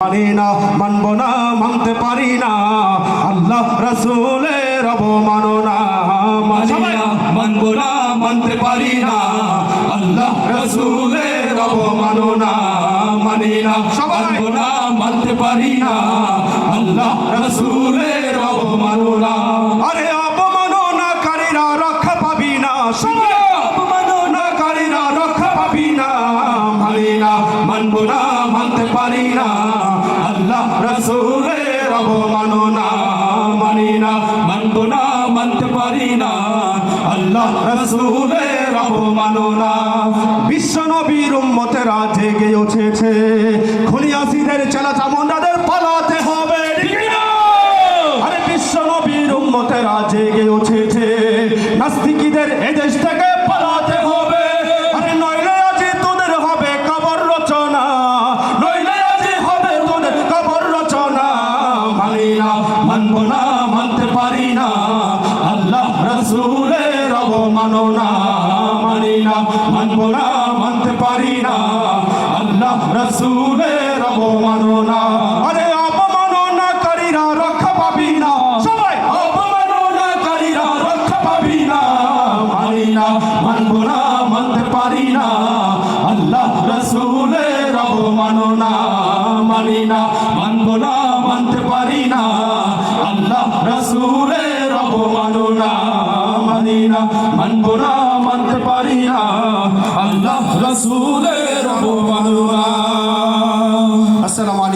পারি না মানব না মানতে পারি না। আল্লাহ রসুলের অবমাননা মানি না মানব না মানতে পারি না। আল্লাহ রসুলের অবমাননা মানি না মানব না মানতে পারি না। আল্লাহ রসুলের অবমাননা আরে অবমাননাকারীরা রক্ষা পাবি না। সবাই অবমাননাকারীরা রক্ষা পাবি না। মানি না মানব না মানতে পারি না। রসুলের অবমাননা মানি না, মানব না, মানতে পারি না। আল্লাহ রসুলের অবমাননা। বিশ্ব নবীর উম্মতেরা জেগে উঠেছে। খুনিয়াসিদের চেলা চামুন্ডাদের পালাতে হবে আরে বিশ্ব নবীর উম্মতেরা জেগে উঠেছে। নাস্তিকীদের এদেশ থেকে পালাতে রসুলের অবমাননা মানি না, মানব না, মানতে পারি না। আল্লাহ রসুলের অবমাননা আরে অবমাননাকারীরা রক্ষা পাবি না। সবাই অবমাননাকারীরা রক্ষা পাবি না। মানি না, মানব না, মানতে পারি না। আল্লাহ রসুলের মানি না, মানব না, মানতে পারি না। আল্লাহ রসুলের মানি না। মানব না মানতে পারি না। আল্লাহ রসুলের অবমাননা